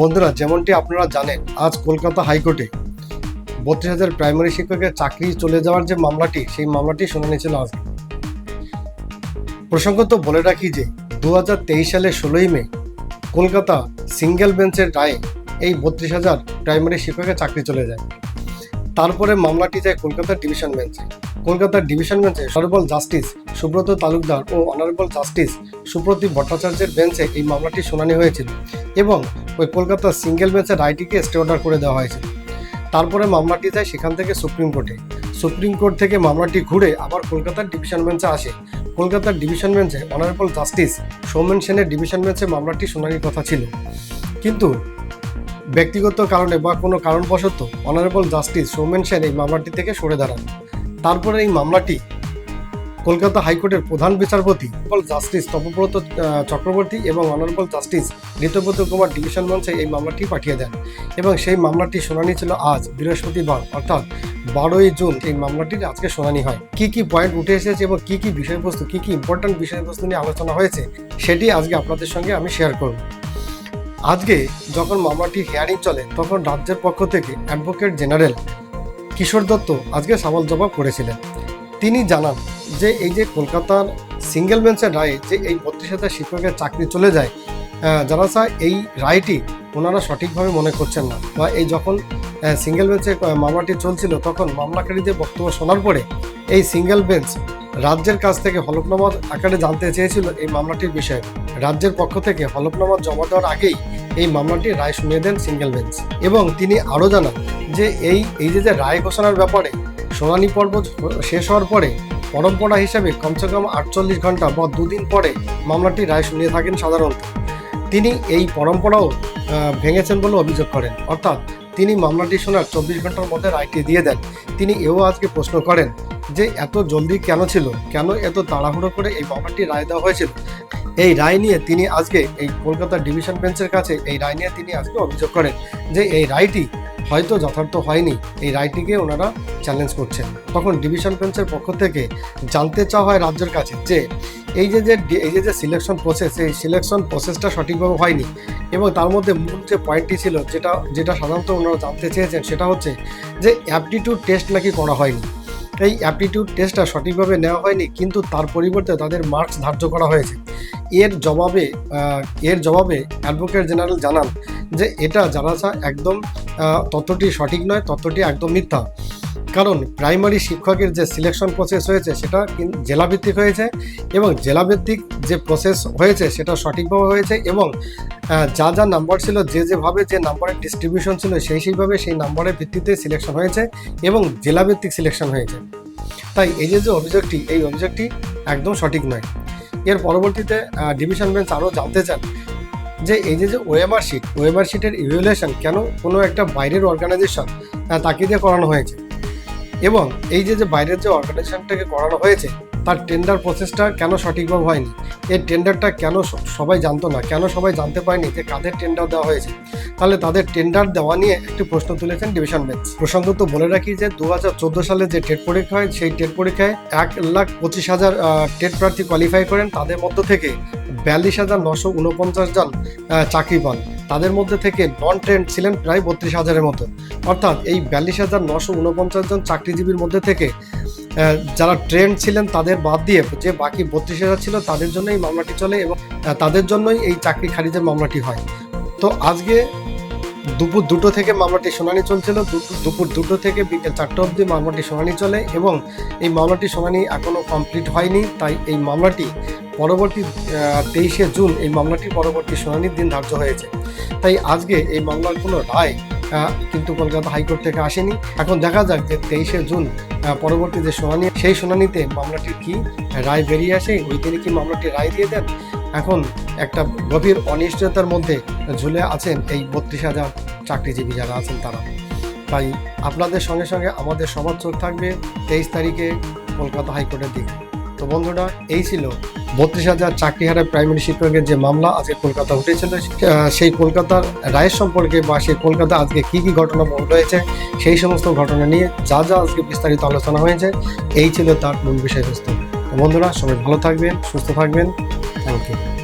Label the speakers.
Speaker 1: বন্ধুরা, যেমনটি আপনারা জানেন, আজ কলকাতা হাইকোর্টে বত্রিশ হাজার প্রাইমারি শিক্ষকের চাকরি চলে যাওয়ার যে মামলাটি, সেই মামলাটি শুনানি ছিল আজ প্রসঙ্গত বলে রাখি যে দু সালের ষোলোই মে কলকাতা সিঙ্গেল বেঞ্চের রায়ে এই বত্রিশ হাজার প্রাইমারি শিক্ষকের চাকরি চলে যায়। তারপরে মামলাটি যায় কলকাতার ডিভিশন বেঞ্চে। কলকাতার ডিভিশন বেঞ্চে সর্বল জাস্টিস সুব্রত তালুকদার ও অনারেবল জাস্টিস সুপ্রতীপ ভট্টাচার্যের বেঞ্চে এই মামলাটি শুনানি হয়েছিল। এবং ওই কলকাতার সিঙ্গেল বেঞ্চের রায়টিকে স্টে অর্ডার করে দেওয়া হয়েছিল তারপরে মামলাটি যায় সেখান থেকে সুপ্রিম কোর্টে। সুপ্রিম কোর্ট থেকে মামলাটি ঘুরে আবার কলকাতার ডিভিশন বেঞ্চে আসে। কলকাতার ডিভিশন বেঞ্চে অনারেবল জাস্টিস সৌমেন সেনের ডিভিশন বেঞ্চে মামলাটি শুনানির কথা ছিল। কিন্তু ব্যক্তিগত কারণে বা কোনো কারণবশত অনারেবল জাস্টিস সৌমেন সেন এই মামলাটি থেকে সরে দাঁড়ান। তারপরে এই মামলাটি কলকাতা হাইকোর্টের প্রধান বিচারপতি জাস্টিস তপব্রত চক্রবর্তী এবং honourable justice Ritabrata Kumar division মঞ্চে এই মামলাটি পাঠিয়ে দেন। এবং সেই মামলাটি শুনানি ছিল আজ, বৃহস্পতিবার, অর্থাৎ বারোই জুন এই মামলাটির আজকে শুনানি হয়। কি কি পয়েন্ট উঠে এসেছে এবং কি কি বিষয়বস্তু, কি কি ইম্পর্ট্যান্ট বিষয়বস্তু নিয়ে আলোচনা হয়েছে, সেটি আজকে আপনাদের সঙ্গে আমি শেয়ার করব। আজকে যখন মামলাটি হিয়ারিং চলে, তখন রাজ্যের পক্ষ থেকে অ্যাডভোকেট জেনারেল কিশোর দত্ত আজকে সওয়াল জবাব করেছিলেন। তিনি জানান যে এই যে কলকাতার সিঙ্গেল বেঞ্চের রায়ে যে এই বত্রিশ হাজার শিক্ষকের চাকরি চলে যায় যারা স্যার এই রায়টি ওনারা সঠিকভাবে মনে করছেন না বা এই যখন সিঙ্গেল বেঞ্চে মামলাটি চলছিল তখন মামলাকারীদের বক্তব্য শোনার পরে এই সিঙ্গেল বেঞ্চ রাজ্যের কাছ থেকে হলফনামা আকারে জানতে চেয়েছিল এই মামলাটির বিষয়ে। রাজ্যের পক্ষ থেকে হলফনামা জমা দেওয়ার আগেই এই মামলাটি রায় শুনিয়ে দেন সিঙ্গেল বেঞ্চ এবং তিনি আরও জানান যে এই এই যে যে রায় ঘোষণার ব্যাপারে শুনানি পর্ব শেষ হওয়ার পরে পরম্পরা হিসেবে কমসে কম আটচল্লিশ ঘণ্টা বা দুদিন পরে মামলাটি রায় শুনিয়ে থাকেন সাধারণত তিনি এই পরম্পরাও ভেঙেছেন বলে অভিযোগ করেন। অর্থাৎ তিনি মামলাটি শোনার চব্বিশ ঘণ্টার মধ্যে রায়টি দিয়ে দেন। তিনি এও আজকে প্রশ্ন করেন যে, এত জলদি কেন ছিল? কেন এত তাড়াহুড়ো করে এই মামলাটি রায় দেওয়া হয়েছিল? এই রায় নিয়ে তিনি আজকে এই কলকাতা ডিভিশন বেঞ্চের কাছে এই রায় নিয়ে তিনি আজকে অভিযোগ করেন যে, এই রায়টি হয়তো যথার্থ হয়নি এই রায়টিকে ওনারা চ্যালেঞ্জ করছেন। তখন ডিভিশন বেঞ্চের পক্ষ থেকে জানতে চাওয়া হয় রাজ্যের কাছে যে এই যে যে এই যে যে সিলেকশন প্রসেস এই সিলেকশন প্রসেসটা সঠিকভাবে হয়নি এবং তার মধ্যে মূল যে পয়েন্টটি ছিল যেটা যেটা সাধারণত ওনারা জানতে চেয়েছেন সেটা হচ্ছে যে অ্যাপটিটিউড টেস্ট নাকি করা হয়নি। এই অ্যাপটিটিউড টেস্টটা সঠিকভাবে নেওয়া হয়নি, কিন্তু তার পরিবর্তে তাদের মার্কস ধার্য করা হয়েছে। এর জবাবে এর জবাবে অ্যাডভোকেট জেনারেল জানান যে এটা জানা যা একদম তথ্যটি সঠিক নয়, তথ্যটি একদম মিথ্যা। কারণ প্রাইমারি শিক্ষকের যে সিলেকশন প্রসেস হয়েছে, সেটা জেলাভিত্তিক হয়েছে এবং জেলাভিত্তিক যে প্রসেস হয়েছে, সেটা সঠিকভাবে হয়েছে এবং যা যা নাম্বার ছিল, যে যেভাবে যে নাম্বারের ডিস্ট্রিবিউশন ছিল, সেই সেইভাবে সেই নাম্বারের ভিত্তিতে সিলেকশন হয়েছে এবং জেলাভিত্তিক সিলেকশন হয়েছে। তাই এই যে যে অভিযোগটি, এই অভিযোগটি একদম সঠিক নয়। এর পরবর্তীতে ডিভিশন বেঞ্চ আরও জানতে চান। যে এই যে যে ওয়েবার শিট ওয়েবার শিটের ইভ্যালুয়েশন কেন কোনো একটা বাইরের অর্গানাইজেশন তাকে দিয়ে করানো হয়েছে? এবং এই যে যে বাইরের যে অর্গানাইজেশনটাকে করানো হয়েছে তার টেন্ডার প্রসেসটা কেন সঠিকভাবে হয়নি? এই টেন্ডারটা কেন সবাই জানতো না? কেন সবাই জানতে পারেনি যে কাদের টেন্ডার দেওয়া হয়েছে? তাহলে তাদের টেন্ডার দেওয়া নিয়ে একটি প্রশ্ন তুলেছেন ডিভিশন বেঞ্চ প্রসঙ্গত বলে রাখি যে দু হাজার চোদ্দ সালে যে টেট পরীক্ষা হয়, সেই টেট পরীক্ষায় এক লাখ পঁচিশ হাজার টেট প্রার্থী কোয়ালিফাই করেন। তাদের মধ্য থেকে বিয়াল্লিশ হাজার নশো উনপঞ্চাশ জন চাকরি পান। তাদের মধ্যে থেকে নন ট্রেন্ড ছিলেন প্রায় বত্রিশ হাজারের মতো। অর্থাৎ এই বিয়াল্লিশ হাজার নশো উনপঞ্চাশ জন চাকরিজীবীর মধ্যে থেকে যারা ট্রেন্ড ছিলেন তাদের বাদ দিয়ে যে বাকি বত্রিশ হাজার ছিল তাদের জন্য এই মামলাটি চলে এবং তাদের জন্যই এই চাকরি খারিজের মামলাটি হয়। তো আজকে দুপুর দুটো থেকে মামলাটি শুনানি চলছিল দুপুর দুটো থেকে বিকেল চারটে অবধি মামলাটি শুনানি চলে এবং এই মামলাটি শুনানি এখনও কমপ্লিট হয়নি, তাই এই মামলাটি পরবর্তী তেইশে জুন এই মামলাটি পরবর্তী শুনানির দিন ধার্য হয়েছে। তাই আজকে এই মামলার কোনো রায় কিন্তু কলকাতা হাইকোর্ট থেকে আসেনি। এখন দেখা যাক যে তেইশে জুন পরবর্তী যে শুনানি, সেই শুনানিতে মামলাটির কি রায় বেরিয়ে আসে, ওই দিনে কি মামলাটি রায় দিয়ে দেন? এখন একটা গভীর অনিশ্চয়তার মধ্যে ঝুলে আছেন এই বত্রিশ হাজার চাকরিজীবী যারা আছেন তারা। তাই আপনাদের সঙ্গে সঙ্গে আমাদের চোখ থাকবে তেইশ তারিখে কলকাতা হাইকোর্টের দিকে। তো বন্ধুরা, এই ছিল বত্রিশ হাজার চাকরি হারে প্রাইমারি শিক্ষকের যে মামলা, আজকে কলকাতা উঠেছিল। সেই কলকাতার রায়ের সম্পর্কে বা সেই কলকাতা আজকে কি কি ঘটনা রয়েছে, সেই সমস্ত ঘটনা নিয়ে যা যা আজকে বিস্তারিত আলোচনা হয়েছে, এই ছিল তার মূল বিষয়বস্তু। বন্ধুরা, সবাই ভালো থাকবেন, সুস্থ থাকবেন। Thank you.